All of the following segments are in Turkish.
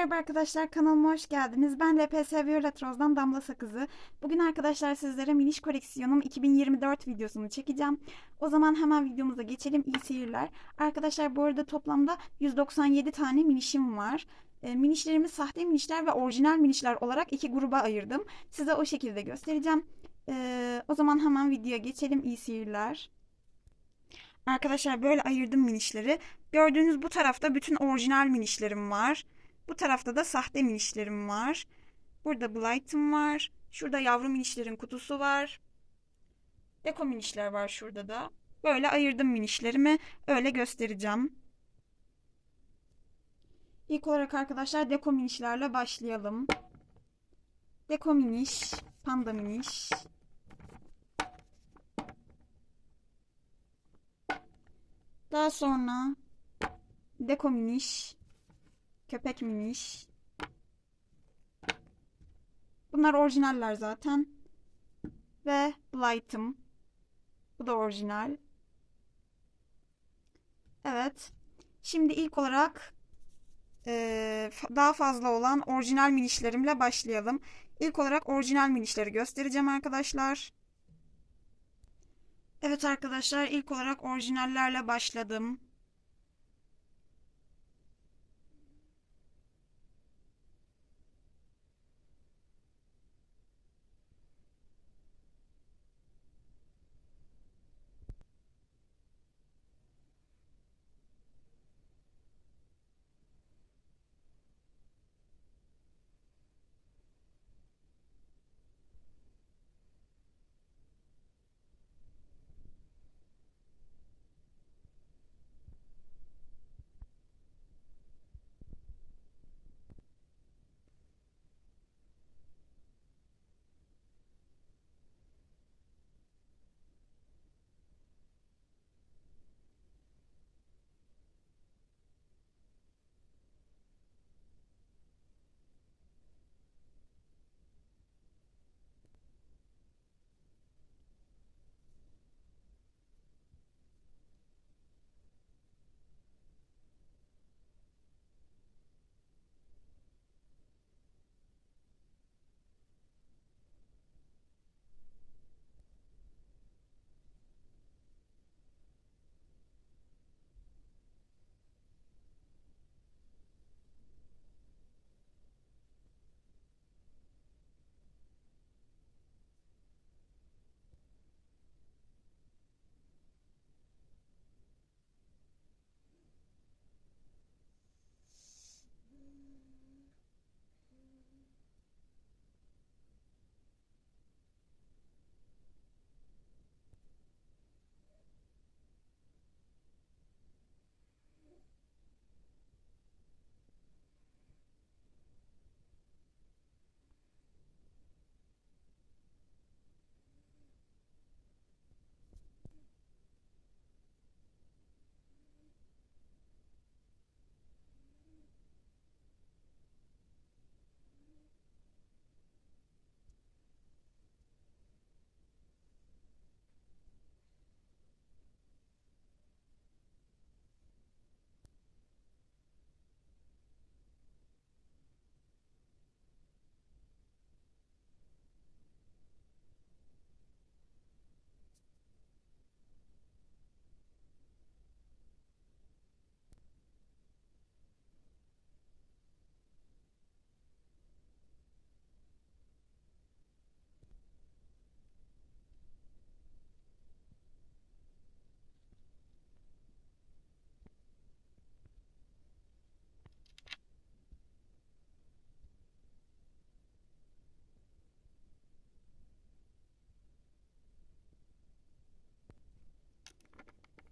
Merhaba arkadaşlar kanalıma hoş geldiniz. Ben LPS Violet Rose'dan Damla Sakızı. Bugün arkadaşlar sizlere Miniş Koleksiyonum 2024 videosunu çekeceğim. O zaman hemen videomuza geçelim. İyi seyirler. Arkadaşlar bu arada toplamda 197 tane minişim var. E, minişlerimi sahte minişler ve orijinal minişler olarak iki gruba ayırdım. Size o şekilde göstereceğim. E, o zaman hemen videoya geçelim. İyi seyirler. Arkadaşlar böyle ayırdım minişleri. Gördüğünüz bu tarafta bütün orijinal minişlerim var. Bu tarafta da sahte minişlerim var. Burada Blight'ım var. Şurada yavru minişlerin kutusu var. Deko minişler var şurada da. Böyle ayırdım minişlerimi. Öyle göstereceğim. İlk olarak arkadaşlar deko minişlerle başlayalım. Deko miniş, panda miniş. Daha sonra deko miniş, köpek miniş. Bunlar orijinaller zaten. Ve Blight'ım. Bu da orijinal. Evet. Şimdi ilk olarak eee, daha fazla olan orijinal minişlerimle başlayalım. İlk olarak orijinal minişleri göstereceğim arkadaşlar. Evet arkadaşlar ilk olarak orijinallerle başladım.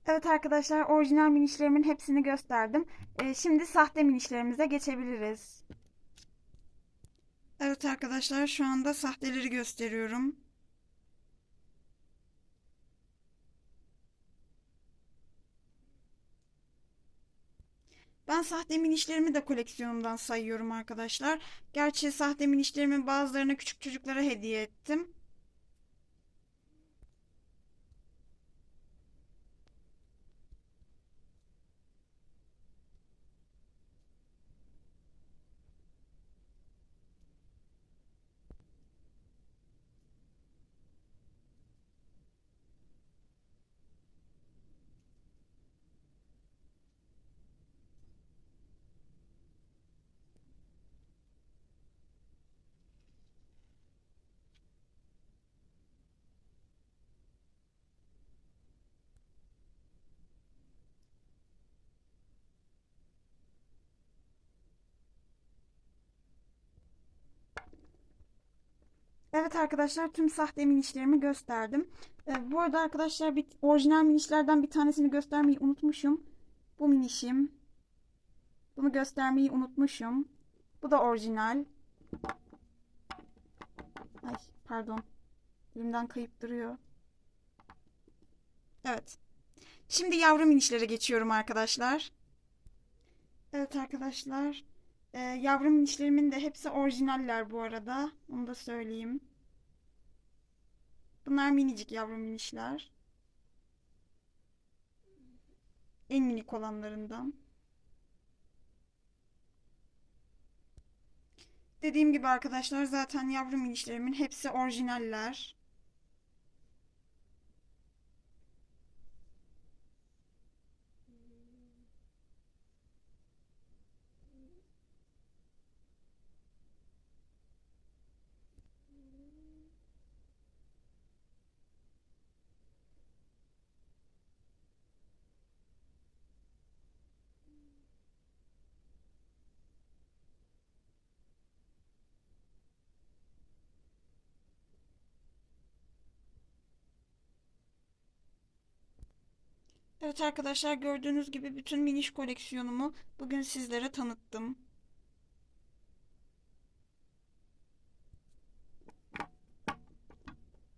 Evet arkadaşlar orijinal minişlerimin hepsini gösterdim. Ee, şimdi sahte minişlerimize geçebiliriz. Evet arkadaşlar şu anda sahteleri gösteriyorum. Ben sahte minişlerimi de koleksiyonumdan sayıyorum arkadaşlar. Gerçi sahte minişlerimin bazılarını küçük çocuklara hediye ettim. Evet arkadaşlar tüm sahte minişlerimi gösterdim. Ee, bu arada arkadaşlar bir orijinal minişlerden bir tanesini göstermeyi unutmuşum. Bu minişim. Bunu göstermeyi unutmuşum. Bu da orijinal. Ay pardon. Elimden kayıp duruyor. Evet. Şimdi yavru minişlere geçiyorum arkadaşlar. Evet arkadaşlar. Ee, yavru minişlerimin de hepsi orijinaller bu arada. Onu da söyleyeyim. Bunlar minicik yavru minişler. En minik olanlarından. Dediğim gibi arkadaşlar zaten yavru minişlerimin hepsi orijinaller. Evet arkadaşlar gördüğünüz gibi bütün miniş koleksiyonumu bugün sizlere tanıttım.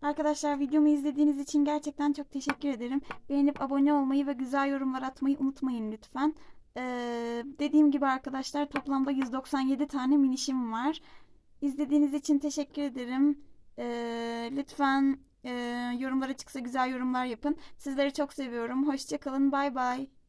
Arkadaşlar videomu izlediğiniz için gerçekten çok teşekkür ederim. Beğenip abone olmayı ve güzel yorumlar atmayı unutmayın lütfen. Ee, dediğim gibi arkadaşlar toplamda 197 tane minişim var. İzlediğiniz için teşekkür ederim. Ee, lütfen e, yorumlara çıksa güzel yorumlar yapın. Sizleri çok seviyorum. Hoşçakalın. Bay bay.